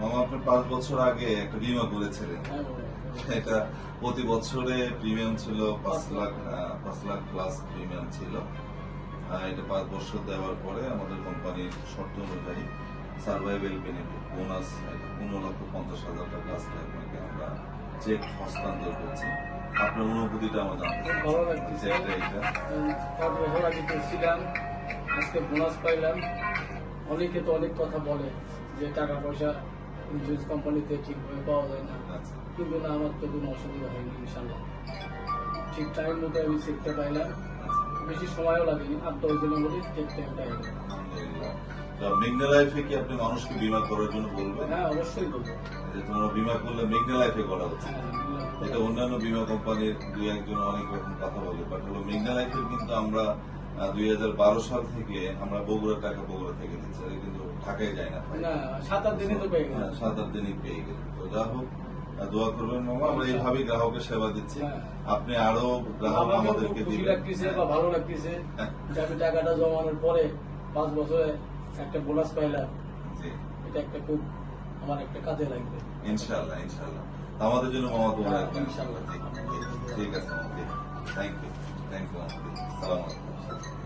মামা আপনি পাঁচ বছর আগে একটা বিমা করেছিলেন। হ্যাঁ, এটা প্রতি বছরে প্রিমিয়াম ছিল পাঁচ লাখ পাঁচ লাখ প্লাস প্রিমিয়াম ছিল। আহ, এটা পাঁচ বছর দেওয়ার পরে আমাদের কোম্পানির শর্ত অনুযায়ী সার্ভাইভেল বেনিফিট বোনাস পনেরো লক্ষ পঞ্চাশ হাজার টাকা আজকে আপনাকে আমরা চেক হস্তান্তর করছি। আপনার অনুভূতিটা আমার জানতে। ভালো লাগতেছে এটা পাঁচ বছর আগে করছিলাম আজকে বোনাস পাইলাম। অনেকে তো অনেক কথা বলে যে টাকা পয়সা ইন্স্যুরেন্স কোম্পানিতে ঠিকভাবে পাওয়া যায় না। কিন্তু না আমার তো কোনো অসুবিধা হয়নি ইনশাল্লাহ। ঠিক টাইম মতো আমি চেকটা পাইলাম। আচ্ছা বেশি সময়ও লাগেনি আট দশ দিনের মধ্যে পাই আলহামদুলিল্লাহ তো মেঘনা লাইফে কি আপনি মানুষকে বিমা করার জন্য বলবেন? হ্যাঁ অবশ্যই বলব। যে তোমরা বিমা করলে মেঘনা লাইফে করা উচিত। হ্যাঁ এটা অন্যান্য বিমা কোম্পানির দুই একজন অনেক রকম কথা বলে বাট হলো মেঘনা লাইফের কিন্তু আমরা দুই হাজার বারো সাল থেকে আমরা বগুড়া টাকা বগুড়া থেকে দিচ্ছি কিন্তু ঢাকায় যায় না। না সাত আট দিনই তো পেয়ে গেলাম হ্যাঁ, সাত আট দিনই পেয়ে গেল তো যা হোক দোয়া করবেন মামা আমরা এইভাবেই গ্রাহকের সেবা দিচ্ছি। হ্যাঁ। আপনি আরও গ্রাহক আমাদেরকে দিবেন। লাগতেছে বা ভালো লাগতেছে যে আমি টাকাটা জমানোর পরে পাঁচ বছরে একটা বোনাস পাইলাম। এটা একটা খুব আমার একটা কাজে লাগবে। ইনশাআল্লাহ ইনশাআল্লাহ। আমাদের জন্য মামা দোয়া রাখবেন। ইনশাআল্লাহ। ঠিক আছে থ্যাংক ইউ どうも。